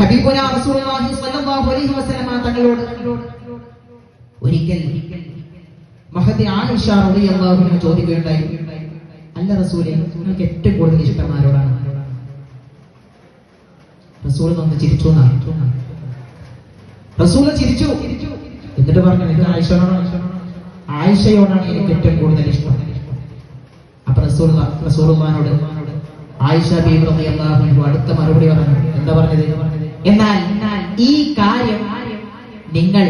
ഹബീബുന സ്വല്ലല്ലാഹു അലൈഹി വസല്ലമ തങ്ങളോട് ഒരിക്കൽ മഹദി ആയിഷ റളിയല്ലാഹു അൻഹ ചോദിക്കുകയുണ്ടായി. അല്ല റസൂലേ നിങ്ങൾക്ക് ഏറ്റവും കൂടുതൽ ഇഷ്ടം ആരോടാണ്? റസൂൽ ഒന്ന് ചിരിച്ചു എന്നാണ്. റസൂൽ ചിരിച്ചു. എന്നിട്ട് പറഞ്ഞു ഇത് ആയിഷയോടാണ്. ആയിഷയോടാണ് എനിക്ക് ഏറ്റവും കൂടുതൽ ഇഷ്ടം. അപ്പൊ റസൂൽ റസൂൽമാനോട് ആയിഷ ബീബി റളിയല്ലാഹു അൻഹു അടുത്ത മറുപടി പറഞ്ഞു. എന്താ പറഞ്ഞത്? എന്നാൽ ഈ കാര്യം നിങ്ങൾ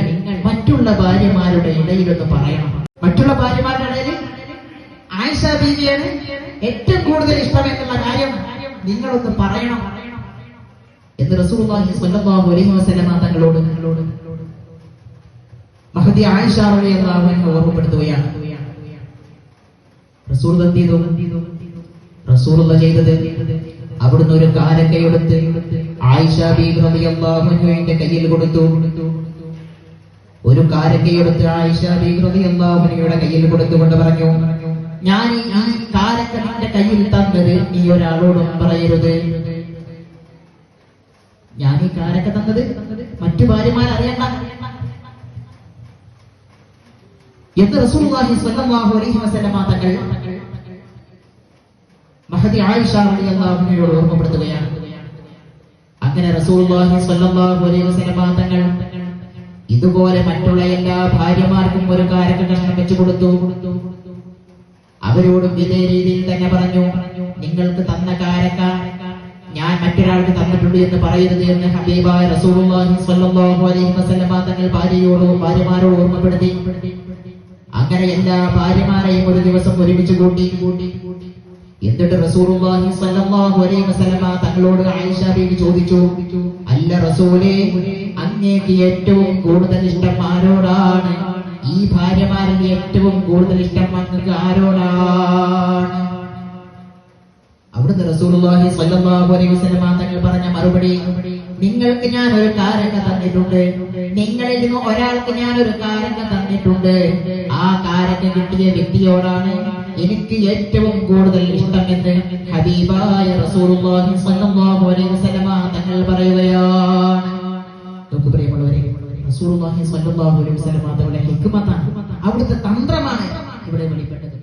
മറ്റുള്ള ഭാര്യമാരുടെ ഇടയിലൊന്ന് പറയണം. മറ്റുള്ള ഭാര്യമാരുടെ ഇടയിൽ ആയിഷ ബീവിയാണ് ഏറ്റവും കൂടുതൽ ഇഷ്ടം കാര്യം നിങ്ങളൊന്ന് പറയണം. എന്ന് റസൂലുള്ളാഹി സ്വല്ലല്ലാഹു അലൈഹി വസല്ലമ തങ്ങളോട് നിങ്ങളോട് മഹദി ആയിഷ റളിയല്ലാഹു അൻഹ ഓർമ്മപ്പെടുത്തുകയാണ്. റസൂർ റസൂർ ചെയ്തു? ചെയ്തത് അവിടുന്ന് ഒരു കാരക്കയെടുത്ത് ആയിഷ അൻഹയുടെ കയ്യിൽ കൊടുത്തു. ഒരു കാരക്കയെടുത്ത് ആയിഷ ബീബി റളിയല്ലാഹു അൻഹയുടെ കയ്യിൽ കൊടുത്തുകൊണ്ട് പറഞ്ഞു ഞാൻ ഈ കാരക്ക കയ്യിൽ തന്നത് നീ ഒരാളോടും പറയരുത്. ഞാൻ ഈ കാരക്ക തന്നത് മറ്റു ഭാര്യമാർ അറിയണ്ട എന്ന് റസൂലുള്ളാഹി സ്വല്ലല്ലാഹു അലൈഹി വസല്ലമ തങ്ങൾ മഹദി ആയിഷ റളിയല്ലാഹു അൻഹയോട് ഓർമ്മപ്പെടുത്തുകയാണ്. അങ്ങനെ റസൂലുള്ളാഹി സ്വല്ലല്ലാഹു അലൈഹി വസല്ലമ തങ്ങൾ ഇതുപോലെ മറ്റുള്ള എല്ലാ ഭാര്യമാർക്കും ഒരു കാരക്ക വെച്ചു കൊടുത്തു. അവരോടും ഇതേ രീതിയിൽ തന്നെ പറഞ്ഞു നിങ്ങൾക്ക് തന്ന കാരക്ക ഞാൻ മറ്റൊരാൾക്ക് തന്നിട്ടുണ്ട് എന്ന് പറയരുത് എന്ന് ഹബീബായ റസൂലുള്ളാഹി സ്വല്ലല്ലാഹു അലൈഹി വസല്ലമ തങ്ങൾ ഭാര്യയോട് ഭാര്യമാരോട് ഓർമ്മപ്പെടുത്തി. അങ്ങനെ എല്ലാ ഭാര്യമാരെയും ഒരു ദിവസം ഒരുമിച്ച് കൂട്ടി കൂട്ടി. എന്നിട്ട് റസൂലുള്ളാഹി സ്വല്ലല്ലാഹു അലൈഹി വസല്ലമ തങ്ങളോട് ആയിഷ ബീവി ചോദിച്ചു അല്ല റസൂലേ അങ്ങേക്ക് ഏറ്റവും കൂടുതൽ ഇഷ്ടം ആരോടാണ്? ഈ ഭാര്യമാരിൽ ഏറ്റവും കൂടുതൽ ഇഷ്ടം അങ്ങക്ക് ആരോടാണ്? അവിടുന്ന് റസൂലുള്ളാഹി സ്വല്ലല്ലാഹു അലൈഹി വസല്ലമ തങ്ങൾ പറഞ്ഞ മറുപടി നിങ്ങൾക്ക് ഞാൻ ഒരു കാരക തന്നിട്ടുണ്ട്. നിങ്ങളിൽ നിന്ന് ഒരാൾക്ക് ഞാൻ ഒരു കാരക തന്നിട്ടുണ്ട്. ആ കാരക കിട്ടിയ വ്യക്തിയോടാണ് എനിക്ക് ഏറ്റവും കൂടുതൽ ഇഷ്ടം എന്ന് ഹബീബായ റസൂലുള്ളാഹി സ്വല്ലല്ലാഹു അലൈഹി വസല്ലമ തങ്ങൾ പറയുകയാണ്. നമുക്ക് പ്രിയമുള്ളവരെ റസൂലുള്ളാഹി സ്വല്ലല്ലാഹു അലൈഹി വസല്ലമ തങ്ങളുടെ ഹിക്മത്താണ്. അവിടുത്തെ തന്ത്രമാണ് ഇവിടെ വെളിപ്പെട്ടത്.